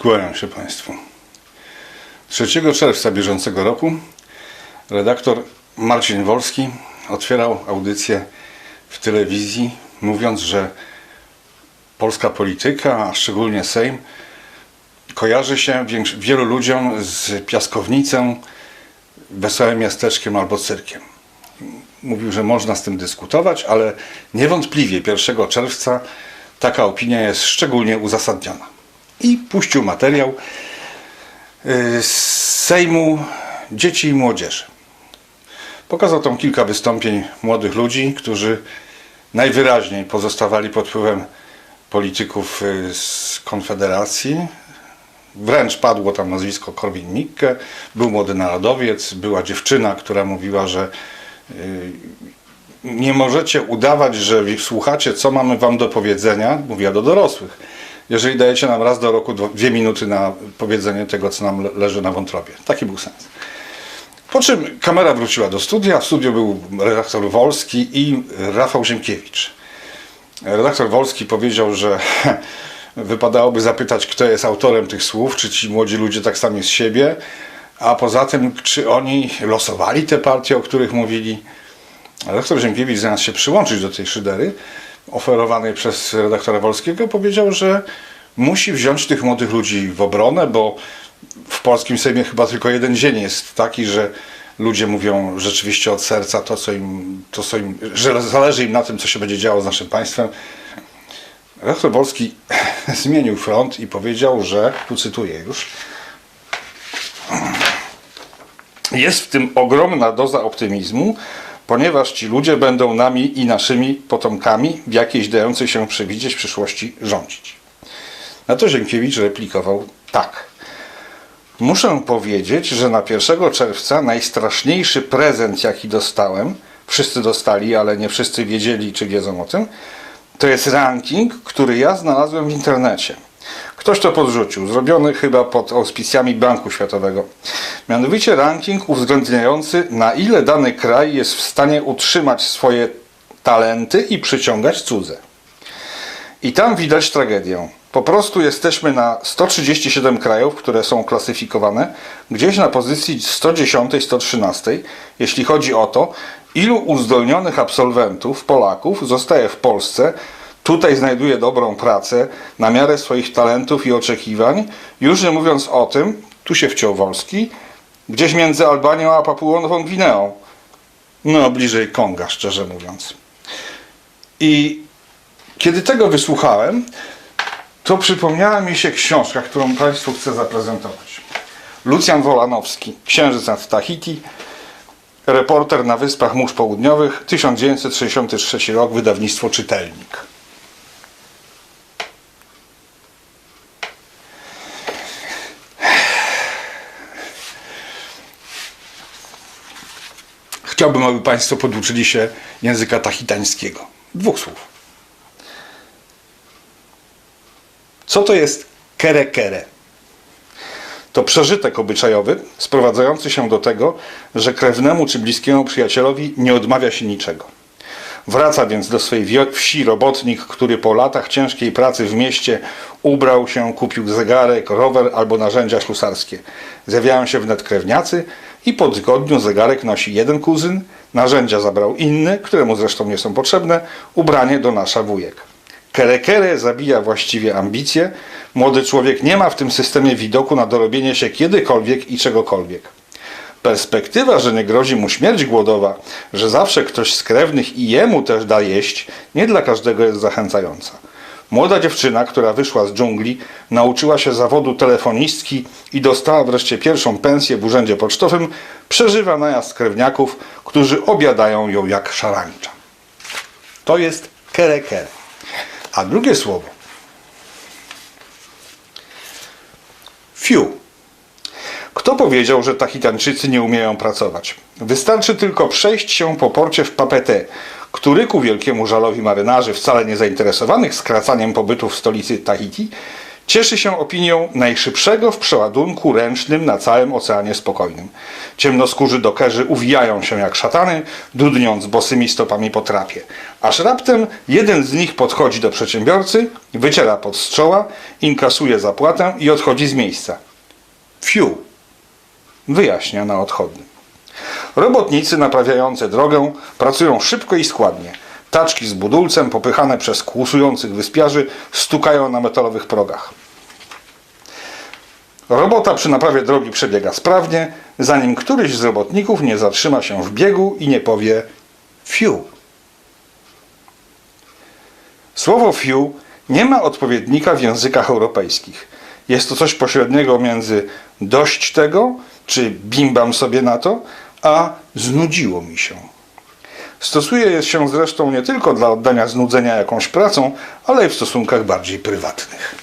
Kłaniam się Państwu. 3 czerwca bieżącego roku redaktor Marcin Wolski otwierał audycję w telewizji, mówiąc, że polska polityka, a szczególnie Sejm, kojarzy się wielu ludziom z piaskownicą, wesołym miasteczkiem albo cyrkiem. Mówił, że można z tym dyskutować, ale niewątpliwie 1 czerwca taka opinia jest szczególnie uzasadniona. I puścił materiał y, z Sejmu Dzieci i Młodzieży. Pokazał tam kilka wystąpień młodych ludzi, którzy najwyraźniej pozostawali pod wpływem polityków y, z Konfederacji. Wręcz padło tam nazwisko Korwin-Mikke, był młody narodowiec, była dziewczyna, która mówiła, że y, nie możecie udawać, że słuchacie, co mamy wam do powiedzenia, mówiła do dorosłych, jeżeli dajecie nam raz do roku dwie minuty na powiedzenie tego, co nam le- leży na wątrobie. Taki był sens. Po czym kamera wróciła do studia. W studiu był redaktor Wolski i Rafał Ziemkiewicz. Redaktor Wolski powiedział, że wypadałoby zapytać, kto jest autorem tych słów, czy ci młodzi ludzie tak sami z siebie, a poza tym, czy oni losowali te partie, o których mówili. Redaktor Ziemkiewicz, zamiast się przyłączyć do tej szydery oferowanej przez redaktora Wolskiego, powiedział, że musi wziąć tych młodych ludzi w obronę, bo w polskim Sejmie chyba tylko jeden dzień jest taki, że ludzie mówią rzeczywiście od serca to, co im, to, co im że zależy im na tym, co się będzie działo z naszym państwem. Redaktor Wolski zmienił front i powiedział, że, tu cytuję już, jest w tym ogromna doza optymizmu, ponieważ ci ludzie będą nami i naszymi potomkami w jakiejś dającej się przewidzieć przyszłości rządzić. Na to Zienkiewicz replikował tak. Muszę powiedzieć, że na 1 czerwca najstraszniejszy prezent, jaki dostałem, wszyscy dostali, ale nie wszyscy wiedzieli, czy wiedzą o tym, to jest ranking, który ja znalazłem w internecie. Ktoś to podrzucił, zrobiony chyba pod auspicjami Banku Światowego. Mianowicie ranking uwzględniający, na ile dany kraj jest w stanie utrzymać swoje talenty i przyciągać cudze. I tam widać tragedię. Po prostu jesteśmy na 137 krajów, które są klasyfikowane, gdzieś na pozycji 110-113, jeśli chodzi o to, ilu uzdolnionych absolwentów, Polaków, zostaje w Polsce, tutaj znajduje dobrą pracę na miarę swoich talentów i oczekiwań, już nie mówiąc o tym, tu się wciął Wolski, gdzieś między Albanią a Papułą Nową Gwineą. No, bliżej Konga, szczerze mówiąc. I kiedy tego wysłuchałem, to przypomniała mi się książka, którą Państwu chcę zaprezentować. Lucjan Wolanowski, Księżyc nad Tahiti, reporter na Wyspach Mórz Południowych, 1963 rok, wydawnictwo Czytelnik. Chciałbym, aby Państwo poduczyli się języka tahitańskiego. Dwóch słów. Co to jest kere kere? To przeżytek obyczajowy sprowadzający się do tego, że krewnemu czy bliskiemu przyjacielowi nie odmawia się niczego. Wraca więc do swej wsi robotnik, który po latach ciężkiej pracy w mieście ubrał się, kupił zegarek, rower albo narzędzia ślusarskie. Zjawiają się wnet krewniacy i po tygodniu zegarek nosi jeden kuzyn, narzędzia zabrał inny, któremu zresztą nie są potrzebne, ubranie donosza wujek. Kere-kere zabija właściwie ambicje. Młody człowiek nie ma w tym systemie widoku na dorobienie się kiedykolwiek i czegokolwiek. Perspektywa, że nie grozi mu śmierć głodowa, że zawsze ktoś z krewnych i jemu też da jeść, nie dla każdego jest zachęcająca. Młoda dziewczyna, która wyszła z dżungli, nauczyła się zawodu telefonistki i dostała wreszcie pierwszą pensję w urzędzie pocztowym, przeżywa najazd krewniaków, którzy obiadają ją jak szarańcza. To jest kere-kere. A drugie słowo. Fiu. Kto powiedział, że Tahitańczycy nie umieją pracować? Wystarczy tylko przejść się po porcie w Papete, który ku wielkiemu żalowi marynarzy wcale nie zainteresowanych skracaniem pobytu w stolicy Tahiti Cieszy się opinią najszybszego w przeładunku ręcznym na całym Oceanie Spokojnym. Ciemnoskórzy dokerzy uwijają się jak szatany, dudniąc bosymi stopami po trapie. Aż raptem jeden z nich podchodzi do przedsiębiorcy, wyciera pod z czoła, inkasuje zapłatę i odchodzi z miejsca. Fiu, wyjaśnia na odchodnym. Robotnicy naprawiający drogę pracują szybko i składnie. Taczki z budulcem, popychane przez kłusujących wyspiarzy, stukają na metalowych progach. Robota przy naprawie drogi przebiega sprawnie, zanim któryś z robotników nie zatrzyma się w biegu i nie powie fiu. Słowo fiu nie ma odpowiednika w językach europejskich. Jest to coś pośredniego między dość tego, czy bimbam sobie na to, a znudziło mi się. Stosuje się zresztą nie tylko dla oddania znudzenia jakąś pracą, ale i w stosunkach bardziej prywatnych.